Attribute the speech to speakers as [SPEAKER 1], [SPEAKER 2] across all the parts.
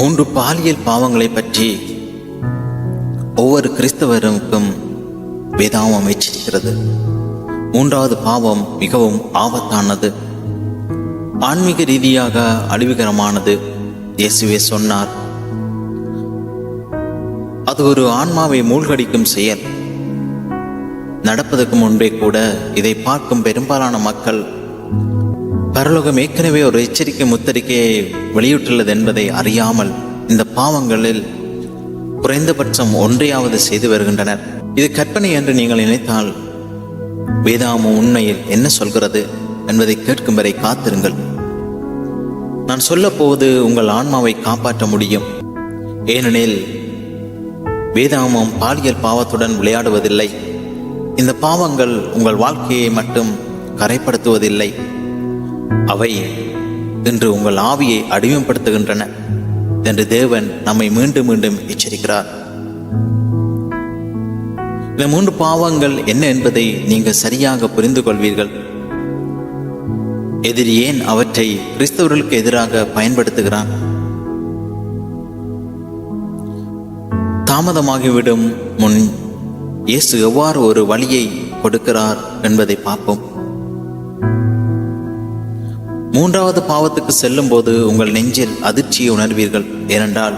[SPEAKER 1] மூன்று பாலியல் பாவங்களை பற்றி ஒவ்வொரு கிறிஸ்தவருக்கும் வேதாமம் அமைச்சிருக்கிறது. மூன்றாவது பாவம் மிகவும் ஆபத்தானது. ஆன்மீக ரீதியாக அழிவுகரமானது. இயேசுவே சொன்னார். அது ஒரு ஆன்மாவை மூழ்கடிக்கும் செயல். நடப்பதற்கு முன்பே கூட இதை பார்க்கும் பெரும்பாலான மக்கள் பரலோகம் ஏற்கனவே ஒரு எச்சரிக்கை முத்தரிக்கையை வெளியிட்டுள்ளது என்பதை அறியாமல் இந்த பாவங்களில் குறைந்தபட்சம் ஒன்றையாவது செய்து வருகின்றனர். இது கற்பனை என்று நீங்கள் நினைத்தால் வேதாமம் உண்மையில் என்ன சொல்கிறது என்பதை கேட்கும் வரை காத்திருங்கள். நான் சொல்லப்போவது உங்கள் ஆன்மாவை காப்பாற்ற முடியும். ஏனெனில் வேதாமம் பாலியல் பாவத்துடன் விளையாடுவதில்லை. இந்த பாவங்கள் உங்கள் வாழ்க்கையை மட்டும் கரைப்படுத்துவதில்லை. அவை இன்று உங்கள் ஆவியை அடிமைப்படுத்துகின்றன. என்று தேவன் நம்மை மீண்டும் மீண்டும் எச்சரிக்கிறார். இந்த மூன்று பாவங்கள் என்ன என்பதை நீங்கள் சரியாக புரிந்து கொள்வீர்கள். எதிரி ஏன் அவற்றை கிறிஸ்தவர்களுக்கு எதிராக பயன்படுத்துகிறான்? தாமதமாகிவிடும் முன் இயேசு எவ்வாறு ஒரு வழியை கொடுக்கிறார் என்பதை பார்ப்போம். மூன்றாவது பாவத்துக்கு செல்லும் போது உங்கள் நெஞ்சில் அதிர்ச்சியை உணர்வீர்கள். ஏனென்றால்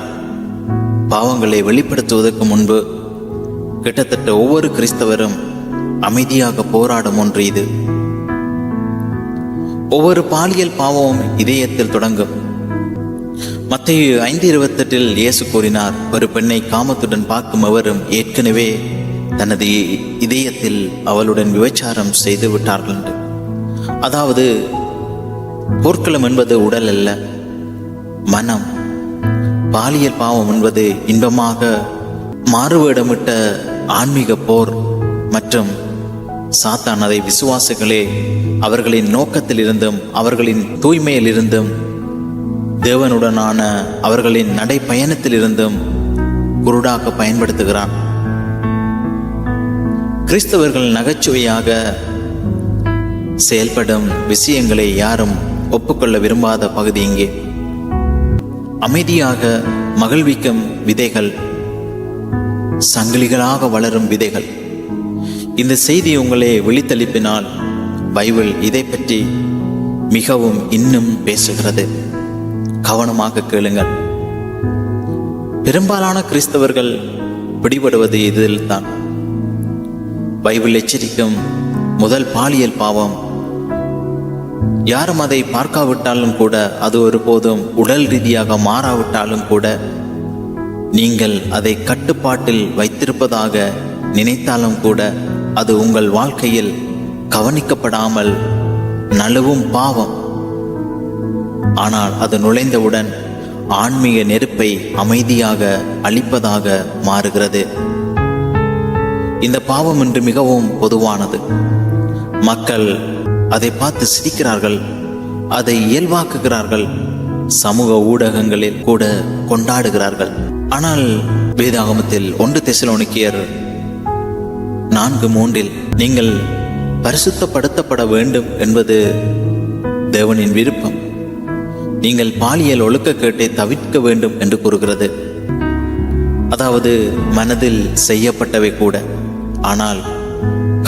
[SPEAKER 1] பாவங்களை வெளிப்படுத்துவதற்கு முன்பு கிட்டத்தட்ட ஒவ்வொரு கிறிஸ்தவரும் அமைதியாக போராடும் ஒன்று இது. ஒவ்வொரு பாலியல் பாவமும் இதயத்தில் தொடங்கும். மத்திய ஐந்து இருபத்தெட்டில் இயேசு கூறினார் ஒரு பெண்ணை காமத்துடன் பார்க்கும் அவரும் ஏற்கனவே தனது இதயத்தில் அவளுடன் விபச்சாரம் செய்து விட்டார்கள். என்று அதாவது போர்க்களம் என்பது உடல் அல்ல மனம். பாலியல் பாவம் என்பது இன்பமாக மாறுவேடமிட்ட ஆன்மீக போர் மற்றும் சாத்தான் அதை விசுவாசிகளே அவர்களின் நோக்கத்திலிருந்தும் அவர்களின் தூய்மையிலிருந்தும் தேவனுடனான அவர்களின் நடைப்பயணத்திலிருந்தும் குருடாக பயன்படுத்துகிறான். கிறிஸ்தவர்கள் நகைச்சுவையாக செயல்படும் விஷயங்களை யாரும் ஒப்புக்கொள்ள விரும்பாத பகுதி இங்கே. அமைதியாக மகிழ்விக்கும் விதைகள் சங்கிலிகளாக வளரும் விதைகள். இந்த செய்தி உங்களை விழித்தளிப்பினால் பைபிள் இதை பற்றி மிகவும் இன்னும் பேசுகிறது. கவனமாக கேளுங்கள். பெரும்பாலான கிறிஸ்தவர்கள் பிடிபடுவது இதில்தான். பைபிள் எச்சரிக்கும் முதல் பாலியல் பாவம் யாரும் அதை பார்க்காவிட்டாலும் கூட அது ஒருபோதும் உடல் ரீதியாக மாறாவிட்டாலும் கூட நீங்கள் அதை கட்டுப்பாட்டில் வைத்திருப்பதாக நினைத்தாலும் கூட அது உங்கள் வாழ்க்கையில் கவனிக்கப்படாமல் நழுவும் பாவம். ஆனால் அது நுழைந்தவுடன் ஆன்மீக நெருப்பை அமைதியாக அழிப்பதாக மாறுகிறது. இந்த பாவம் இன்று மிகவும் பொதுவானது. மக்கள் அதை பார்த்து சிரிக்கிறார்கள். அதை இயல்பாக்குகிறார்கள். சமூக ஊடகங்களில் கூட கொண்டாடுகிறார்கள். ஆனால் வேதாகமத்தில் ஒன்று தெசலோனிக்கியர் நான்கு மூன்றில் நீங்கள் பரிசுத்தப்படுத்தப்பட வேண்டும் என்பது தேவனின் விருப்பம். நீங்கள் பாலியல் ஒழுக்கக்கேட்டை தவிர்க்க வேண்டும் என்று கூறுகிறது. அதாவது மனதில் செய்யப்பட்டவை கூட. ஆனால்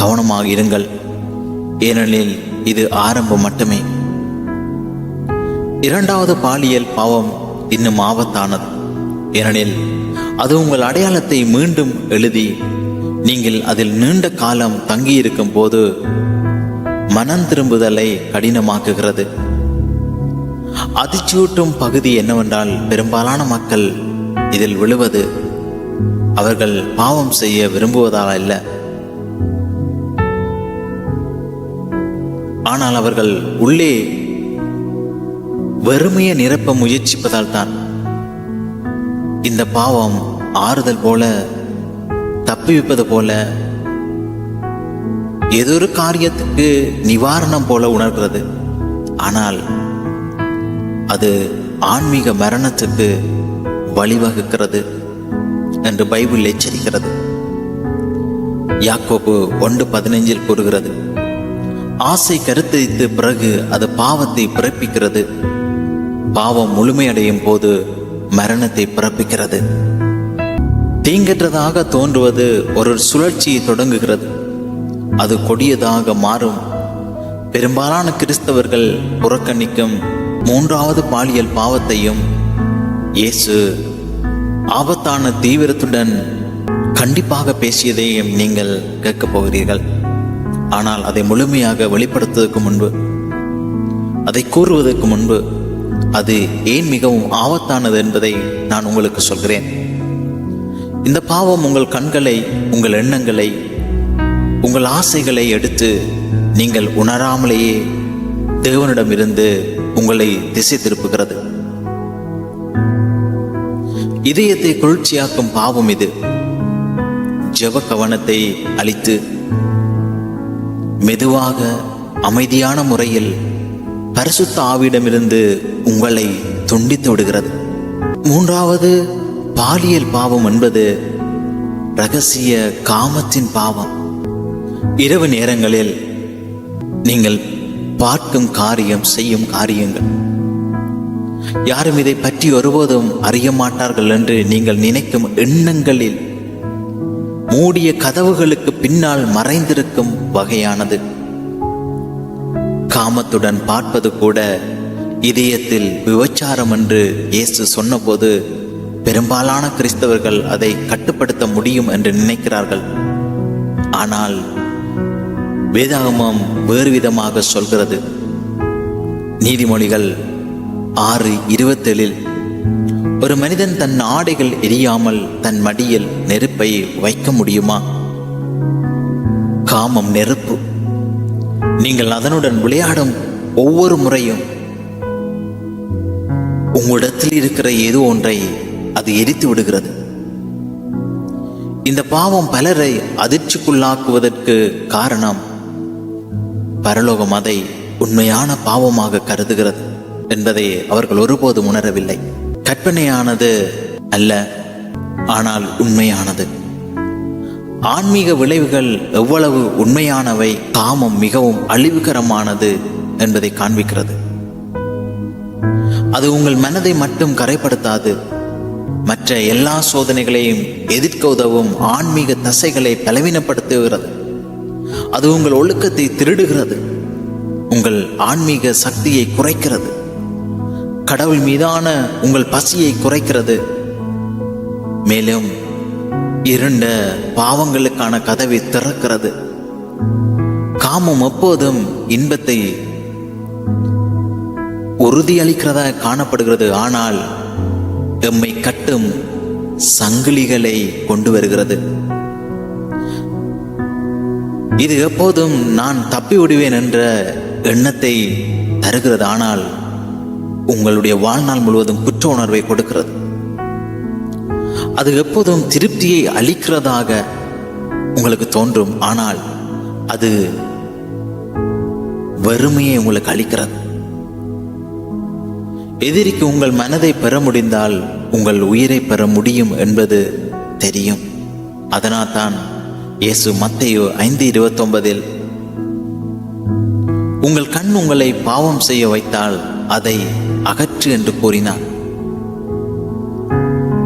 [SPEAKER 1] கவனமாக இருங்கள். ஏனெனில் இது ஆரம்பம் மட்டுமே. இரண்டாவது பாலியல் பாவம் இன்னும் ஆபத்தானது. ஏனெனில் அது உங்கள் அடையாளத்தை மீண்டும் எழுதி நீங்கள் அதில் நீண்ட காலம் தங்கியிருக்கும் போது மனம் திரும்புதலை கடினமாக்குகிறது. அதிர்ச்சியூட்டும் பகுதி என்னவென்றால் பெரும்பாலான மக்கள் இதில் விழுவது. அவர்கள் பாவம் செய்ய விரும்புவதால் அல்ல. ஆனால் அவர்கள் உள்ளே வெறுமையை நிரப்ப முயற்சிப்பதால் தான் இந்த பாவம் ஆறுதல் போல தப்பிவிப்பது போல ஏதொரு காரியத்துக்கு நிவாரணம் போல உணர்கிறது. ஆனால் அது ஆன்மீக மரணத்துக்கு வழிவகுக்கிறது என்று பைபிள் எச்சரிக்கிறது. யாக்கோப்பு ஒன்று பதினைஞ்சில் கூறுகிறது ஆசை கருத்தரித்த பிறகு அது பாவத்தை பிறப்பிக்கிறது. பாவம் முழுமையடையும் போது மரணத்தை பிறப்பிக்கிறது. தீங்கற்றதாக தோன்றுவது ஒரு சுழற்சியை தொடங்குகிறது. அது கொடியதாக மாறும். பெரும்பாலான கிறிஸ்தவர்கள் புறக்கணிக்கும் மூன்றாவது பாலியல் பாவத்தையும் இயேசு ஆபத்தான தீவிரத்துடன் கண்டிப்பாக பேசியதையும் நீங்கள் கேட்கப் போகிறீர்கள். ஆனால் அதை முழுமையாக வெளிப்படுத்துவதற்கு முன்பு அதை கூறுவதற்கு முன்பு அது ஏன் மிகவும் ஆபத்தானது என்பதை நான் உங்களுக்கு சொல்கிறேன். இந்த பாவம் உங்கள் கண்களை உங்கள் எண்ணங்களை உங்கள் ஆசைகளை எடுத்து நீங்கள் உணராமலேயே தேவனிடமிருந்து உங்களை திசை திருப்புகிறது. இதயத்தை குளிர்ச்சியாக்கும் பாவம் இது. ஜெப கவனத்தை அளித்து மெதுவாக அமைதியான முறையில் பரிசுத்த ஆவியிடமிருந்து உங்களை துண்டித்து விடுகிறது. மூன்றாவது பாலியல் பாவம் என்பது ரகசிய காமத்தின் பாவம். இரவு நேரங்களில் நீங்கள் பார்க்கும் காரியம் செய்யும் காரியங்கள். யாரும் இதை பற்றி ஒருபோதும் அறிய மாட்டார்கள் என்று நீங்கள் நினைக்கும் எண்ணங்களில் மூடிய கதவுகளுக்கு பின்னால் மறைந்திருக்கும் வகையானது. காமத்துடன் பார்ப்பது கூட இதயத்தில் விபச்சாரம் என்று இயேசு சொன்னபோது பெரும்பாலான கிறிஸ்தவர்கள் அதை கட்டுப்படுத்த முடியும் என்று நினைக்கிறார்கள். ஆனால் வேதாகமம் வேறு விதமாக சொல்கிறது. நீதிமொழிகள் ஆறு இருபத்தேழில் ஒரு மனிதன் தன் ஆடைகள் எரியாமல் தன் மடியில் நெருப்பை வைக்க முடியுமா? காமம் நெருப்பு. நீங்கள் அதனுடன் விளையாடும் ஒவ்வொரு முறையும் உங்களிடத்தில் இருக்கிற ஏதோ ஒன்றை அது எரித்து விடுகிறது. இந்த பாவம் பலரை அதிர்ச்சிக்குள்ளாக்குவதற்கு காரணம் பரலோகம் அதை உண்மையான பாவமாக கருதுகிறது என்பதை அவர்கள் ஒருபோதும் உணரவில்லை. கற்பனையானது அல்ல ஆனால் உண்மையானது. ஆன்மீக விளைவுகள் எவ்வளவு உண்மையானவை காமம் மிகவும் அழிவுகரமானது என்பதை காண்பிக்கிறது. அது உங்கள் மனதை மட்டும் கரைப்படுத்தாது. மற்ற எல்லா சோதனைகளையும் எதிர்க்க உதவும் ஆன்மீக தசைகளை பலவீனப்படுத்துகிறது. அது உங்கள் ஒழுக்கத்தை திருடுகிறது. உங்கள் ஆன்மீக சக்தியை குறைக்கிறது. கடவுள் மீதான உங்கள் பசியை குறைக்கிறது. மேலும் இருண்ட பாவங்களுக்கான கதவை திறக்கிறது. காமம் எப்போதும் இன்பத்தை உறுதியளிக்கிறதா காணப்படுகிறது. ஆனால் எம்மை கட்டும் சங்கிலிகளை கொண்டு வருகிறது. இது எப்போதும் நான் தப்பி விடுவேன் என்ற எண்ணத்தை தருகிறது. ஆனால் உங்களுடைய வாழ்நாள் முழுவதும் குற்ற உணர்வை கொடுக்கிறது. அது எப்போதும் திருப்தியை அளிக்கிறதாக உங்களுக்கு தோன்றும். ஆனால் அது வறுமையை உங்களுக்கு அளிக்கிறது. எதிரிக்கு உங்கள் மனதை பெற முடிந்தால் உங்கள் உயிரை பெற முடியும் என்பது தெரியும். அதனால் தான் இயேசு மத்தையோ ஐந்து இருபத்தொன்பதில் உங்கள் கண் உங்களை பாவம் செய்ய வைத்தால் அதை அகற்று என்று கூறினார்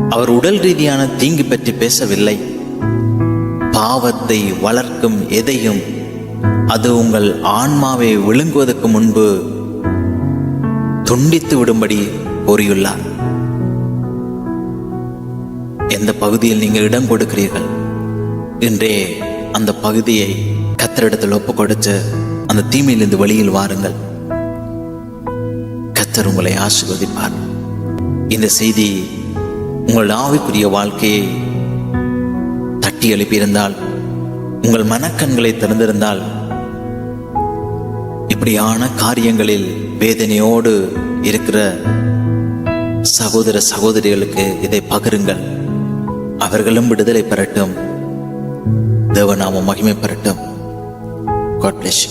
[SPEAKER 1] அவர் உடல் ரீதியான தீங்கு பற்றி பேசவில்லை. பாவத்தை வளர்க்கும் எதையும் அது உங்கள் ஆன்மாவை விழுங்குவதற்கு முன்பு துண்டித்து விடும்படி கூறியுள்ளார். எந்த பகுதியில் நீங்கள் இடம் கொடுக்கிறீர்கள்? என்றே அந்த பகுதியை கத்தரிடத்தில் ஒப்பு கொடுத்து அந்த தீமையிலிருந்து வெளியில் வாருங்கள். கத்தர் உங்களை ஆசீர்வதிப்பார். இந்த செய்தி உங்கள் ஆவிக்குரிய வாழ்க்கையை தட்டி எழுப்பியிருந்தால் உங்கள் மனக்கண்களை திறந்திருந்தால் இப்படியான காரியங்களில் வேதனையோடு இருக்கிற சகோதர சகோதரிகளுக்கு இதை பகிருங்கள். அவர்களும் விடுதலை பெறட்டும். தேவநாமம் மகிமை பெறட்டும். God plus